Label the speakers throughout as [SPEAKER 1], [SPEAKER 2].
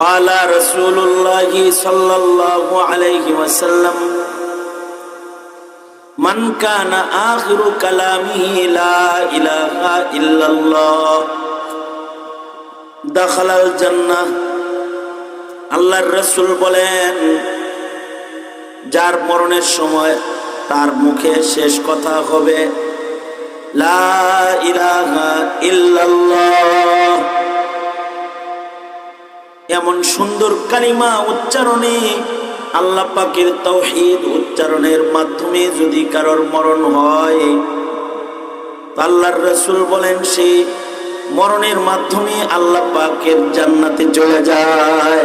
[SPEAKER 1] قال رسول الله صلى الله عليه وسلم من كان آخر كلامه لا إله إلا الله دخل الجنة আল্লাহর রসুল বলেন যার মরণের সময় তার মুখে শেষ কথা হবে লা ইলাহা ইল্লাল্লাহ এমন সুন্দর কালিমা উচ্চারণে আল্লাহ পাকের তৌহিদ উচ্চারণের মাধ্যমে যদি কারোর মরণ হয় আল্লাহর রসুল বলেন সে মরণের মাধ্যমে আল্লাহ পাকের জান্নাতে চলে যায়।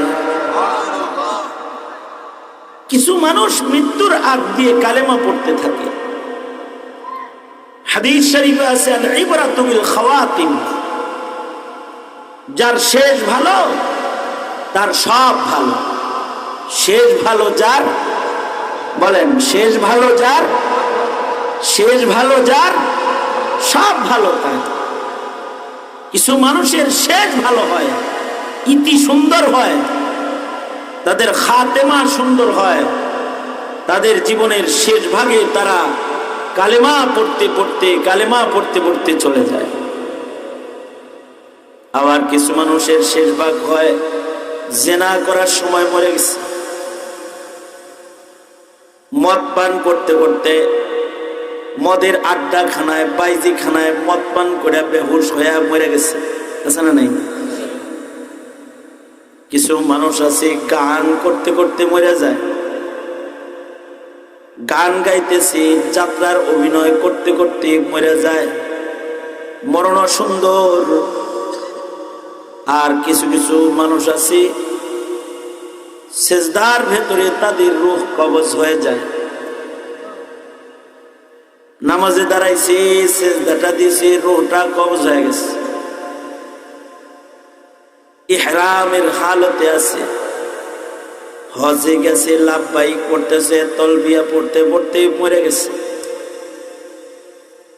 [SPEAKER 1] কিছু মানুষ মৃত্যুর আগ দিয়ে কালেমা পড়তে থাকে। হাদিস শরীফে আছে আল ইবরাতু বিল খাওয়াতিম। যার শেষ ভালো তার সব ভালো। শেষ ভালো যার? বলেন, শেষ ভালো যার? শেষ ভালো যার? সব ভালো তার কিছু মানুষের শেষ ভালো হয়, ইতি সুন্দর হয়, তাদের খাতেমা সুন্দর হয়, তাদের জীবনের শেষ ভাগে তারা কালেমা পড়তে পড়তে, কালেমা পড়তে পড়তে চলে যায়। আবার কিছু মানুষের শেষ ভাগ হয় জেনা করার সময় মরে গেছে। মদ পান করতে করতে মদের আড্ডা খানায় বাইজি খানায় মদ পান করে বেহুশ হয়ে মরে গেছে। আছে না নাই? কিছু মানুষ আছে, গান করতে করতে মরে যায়। গান গাইতেছে, যাত্রার অভিনয় করতে করতে মরে যায়। মরণ সুন্দর আর কিছু কিছু মানুষ আছে, সেজদার ভেতরে তাদের রুহ কবজ হয়ে যায়। নামাজে দাঁড়াইছে, সেজদাটা দিয়েছে, রুহটা কবজ হয়ে গেছে। ইহরামের হালতে আছে। হজে গেছে লাভবাই করতেছে তলবিয়া পড়তে পড়তে মরে গেছে।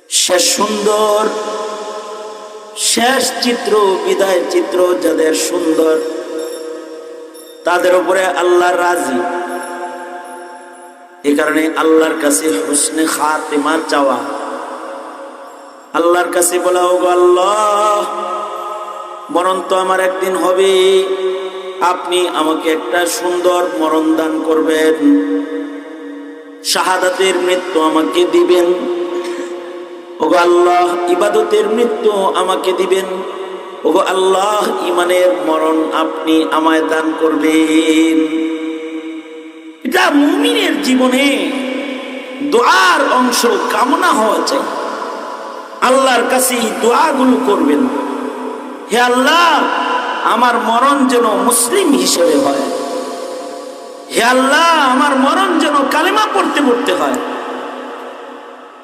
[SPEAKER 1] সে সুন্দর শেষ চিত্র, বিদায় চিত্র যাদের সুন্দর, তাদের উপরে আল্লাহ রাজি। এ কারণে আল্লাহর কাছে হুসনে খাতেমা চাওয়া। আল্লাহর কাছে বলা হোক আল্লাহ, মরণ তো আমার একদিন হবে। আপনি আমাকে একটা সুন্দর মরণ দান করবেন। শাহাদাতের মৃত্যু আমাকে দিবেন। ওগো আল্লাহ, ইবাদতের মৃত্যু আমাকে দিবেন। ওগো আল্লাহ, ইমানের মরণ আপনি আমায় দান করবেন। এটা মুমিনের জীবনে দোয়ার অংশ, কামনা হওয়া চাই। আল্লাহর কাছে দোয়াগুলো করবেন। হে আল্লাহ, আমার মরণ যেন মুসলিম হিসেবে হয়। হে আল্লাহ, আমার মরণ যেন কালেমা পড়তে পড়তে হয়।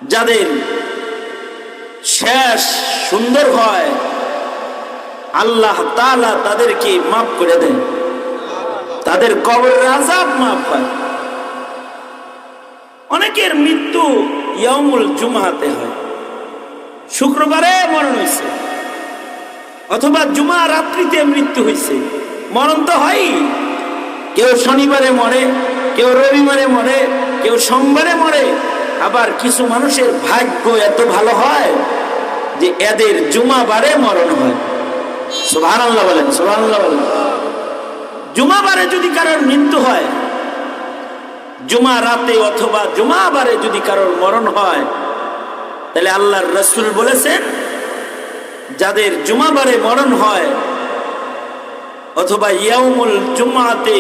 [SPEAKER 1] যাদের শেষ, সুন্দর হয়। আল্লাহ তালা তাদেরকে মাফ করে দেন। তাদের কবর আজাব মাফ হয়। অনেকের মৃত্যু ইয়মুল জুমাতে হয়। শুক্রবারে মরণ হয়েছে অথবা জুমা রাত্রিতে মৃত্যু হয়েছে মরণ তো হয় কেউ শনিবারে মরে, কেউ রবিবারে মরে, কেউ সোমবারে মরে। আবার কিছু মানুষের ভাগ্য এত ভালো হয় যে এদের জুমা বারে মরণ হয়। সোভান আল্লাহ বলেন সোভান বলেন। জুমা বারে যদি কারোর মৃত্যু হয়, জুমা রাতে অথবা জুমা বারে যদি কারোর মরণ হয়, তাহলে আল্লাহর রসুল বলেছেন, যাদের জুমাবারে মরণ হয়, অথবা ইয়ামুল জুমাতে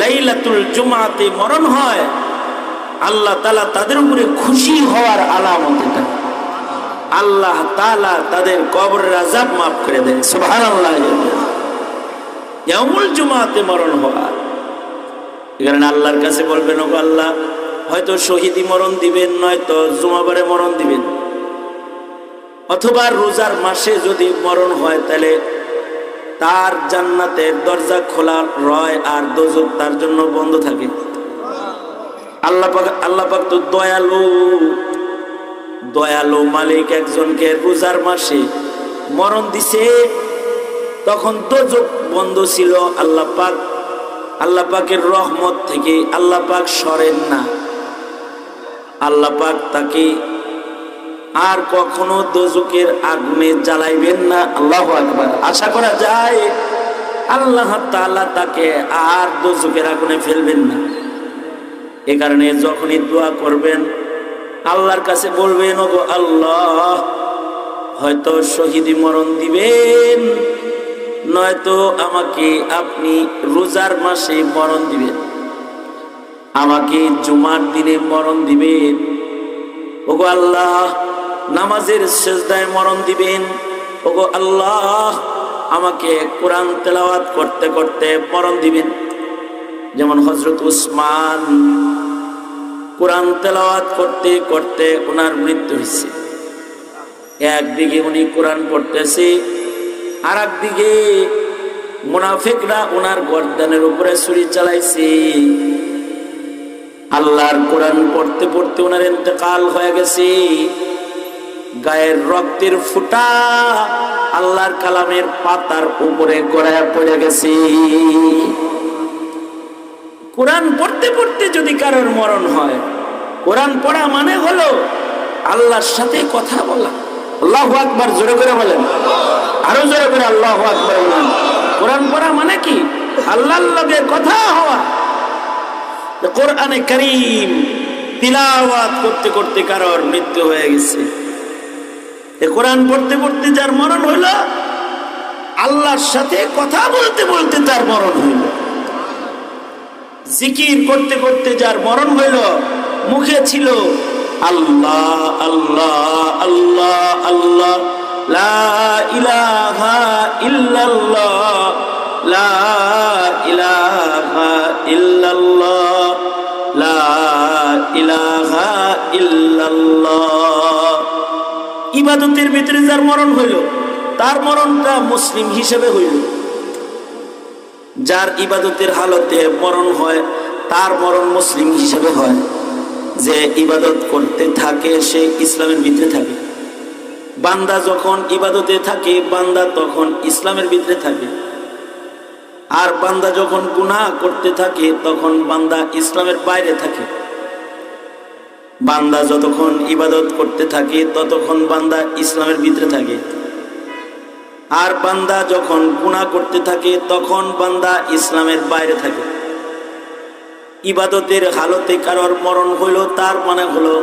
[SPEAKER 1] লাইলাতুল জুমাতে মরণ হয় আল্লাহ তালা তাদের উপরে খুশি হওয়ার আলামত এটা। আল্লাহ তালা তাদের কবরের আজাব মাফ করে দেয় সুভান আল্লাহ ইয়ামুল জুমাতে মরণ হওয়া। এখানে আল্লাহর কাছে বলবেন ও আল্লাহ, হয়তো শহীদি মরণ দিবেন, নয়তো জুমাবারে মরণ দিবেন। অথবা রোজার মাসে যদি মরণ হয়, তাহলে তার জান্নাতের দরজা খোলা রয় আর দোজক তার জন্য বন্ধ থাকে। আল্লাহ পাক তো দয়ালু। দয়ালু মালিক একজনকে রোজার মাসে মরণ দিছে। তখন দোজক বন্ধ ছিল, আল্লাহ পাক, আল্লাহ পাকের রহমত থেকে আল্লাহ পাক সরেন না। আল্লাহ পাক তাকে আর কখনো দোজকের আগুনে জ্বালাইবেন না। আল্লাহ আকবার। আশা করা যায়, আল্লাহ তাআলা তাকে আর দোজকের আগুনে ফেলবেন না। এ কারণে যখনই দোয়া করবেন, আল্লাহর কাছে বলবেন, ওগো আল্লাহ, হয়তো শহীদি মরণ দিবেন, নয়তো আমাকে আপনি রোজার মাসে মরণ দিবেন, আমাকে জুমার দিনে মরণ দিবেন। ওগো আল্লাহ, নামাজের শেষদায় মরণ দিবেন। ওগো আল্লাহ, আমাকে কোরআন তেলাওয়াত করতে করতে মরণ দিবেন। যেমন হজরত উসমান, কোরআন তেলাওয়াত করতে করতে ওনার মৃত্যু হয়েছে। একদিকে উনি কোরআন পড়তেছে আর একদিকে মুনাফিকরা ওনার গর্দানের উপরে ছুরি চালাইছে। আল্লাহর কোরআন পড়তে পড়তে ওনার ইন্তেকাল হয়ে গেছে। গায়ের রক্তের ফুটা আল্লাহর কালামের পাতার উপরে গড়ায় পড়ে গেছে। কোরআন পড়তে পড়তে যদি কারোর মরণ হয়, কোরআন পড়া মানে হলো আল্লাহর সাথে কথা বলা। আল্লাহ আকবার, জোরে করে বলেন। আরও জোরে করে আল্লাহ আকবার কোরআন পড়া মানে কি? আল্লাহর লগে কথা হওয়া। কোরআনে করিম তিলাওয়াত করতে করতে কারোর মৃত্যু হয়ে গেছে। এ কোরআন পড়তে পড়তে যার মরণ হইল, আল্লাহর সাথে কথা বলতে বলতে তার মরণ হইল। জিকির করতে করতে যার মরণ হইল, মুখে ছিল আল্লাহ আল্লাহ আল্লাহ আল্লাহ। লা ইলাহা লা ইলাহা লা ইলাহা ইবাদতের ভিতরে যার মরণ হইল, তার মরণটা মুসলিম হিসেবে হইল। যার ইবাদতের হালতে মরণ হয়, তার মরণ মুসলিম হিসেবে হয়। যে ইবাদত করতে থাকে, সে ইসলামের ভিতরে থাকে। বান্দা যখন ইবাদতে থাকে, বান্দা তখন ইসলামের ভিতরে থাকে। আর বান্দা যখন গুনাহ করতে থাকে, তখন বান্দা ইসলামের বাইরে থাকে। বান্দা যতক্ষণ ইবাদত করতে থাকে, ততক্ষণ বান্দা ইসলামের ভিতরে থাকে। আর বান্দা যখন গুণা করতে থাকে, তখন বান্দা ইসলামের বাইরে থাকে। ইবাদতের হালতে কারোর মরণ হইল, তার মানে হলো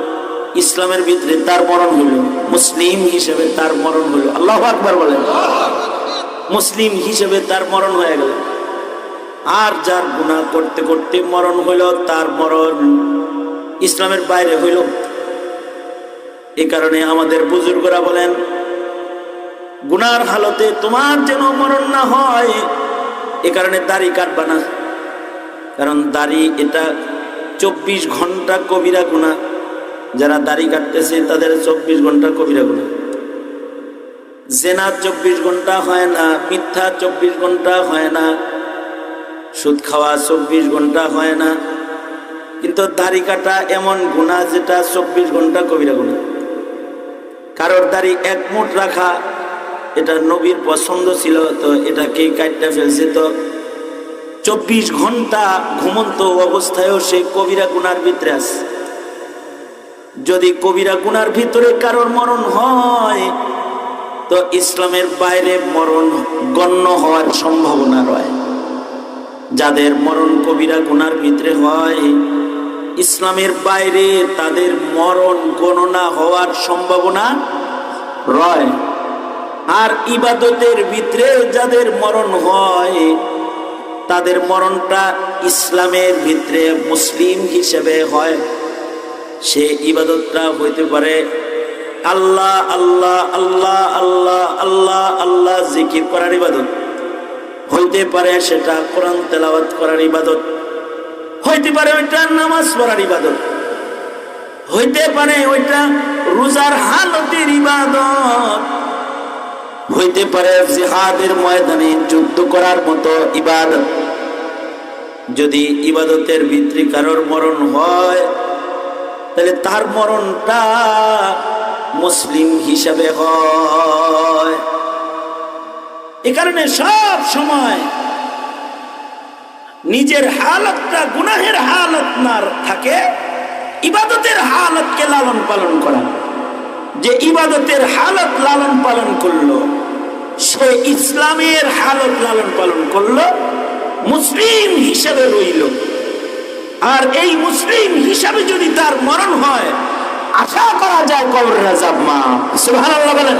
[SPEAKER 1] ইসলামের ভিতরে তার মরণ হইল। মুসলিম হিসেবে তার মরণ হইল। আল্লাহ আকবার বলেন। মুসলিম হিসেবে তার মরণ হয়ে গেল। আর যার গুণা করতে করতে মরণ হইল, তার মরণ ইসলামের বাইরে হইল। এ কারণে আমাদের বুজুর্গরা বলেন গুনার হালতে তোমার যেন মরণ না হয়, এ কারণে দাড়ি কাটবা না। কারণ দাড়ি, এটা চব্বিশ ঘণ্টা কবিরা গুণা যারা দাড়ি কাটতেছে, তাদের চব্বিশ ঘণ্টা কবিরা গুণা জেনা চব্বিশ ঘণ্টা হয় না, মিথ্যা চব্বিশ ঘণ্টা হয় না, সুদ খাওয়া চব্বিশ ঘণ্টা হয় না। কিন্তু দাড়ি কাটা এমন গুণা যেটা চব্বিশ ঘণ্টা কবিরা গুণা কারোর দাড়ি এক মুঠ রাখা এটা নবীর পছন্দ ছিল, তো এটাকে কাটটা ফেলছে? তো চব্বিশ ঘণ্টা ঘুমন্ত অবস্থায়ও সে কবিরা গুনার ভিতরে আছে। যদি কবিরা গুনার ভিতরে কারোর মরণ হয়, তো ইসলামের বাইরে মরণ গণ্য হওয়ার সম্ভাবনা রয়। যাদের মরণ কবিরা গুনার ভিতরে হয়, ইসলামের বাইরে তাদের মরণ গণনা হওয়ার সম্ভাবনা রয়। আর ইবাদতের ভিতরে যাদের মরণ হয়, তাদের মরণটা ইসলামের ভিতরে মুসলিম হিসেবে হয়। সে ইবাদতটা হইতে পারে আল্লাহ আল্লাহ আল্লাহ আল্লাহ আল্লাহ আল্লাহ জিকির করার ইবাদত। হইতে পারে সেটা কোরআন তেলাওয়াত করার ইবাদত। হইতে পারে ওইটা নামাজ পড়ার ইবাদত। হইতে পারে ওইটা রোজার হালতের ইবাদত। হইতে পারে জিহাদের ময়দানে যুদ্ধ করার মতো ইবাদত। যদি ইবাদতের ভিতরে কারোর মরণ হয়, তাহলে তার মরণটা মুসলিম হিসাবে হয়। এ কারণে সব সময় নিজের হালতটা, গুনাহের হালত না থাকে, ইবাদতের হালতকে লালন পালন করা। যে ইবাদতের হালত লালন পালন করল, সে ইসলামের হালত লালন পালন করল, মুসলিম হিসাবে রইল। আর এই মুসলিম হিসাবে যদি তার মরণ হয়, আশা করা যায় কবর রাজাব মা। সুবহানাল্লাহ বলেন।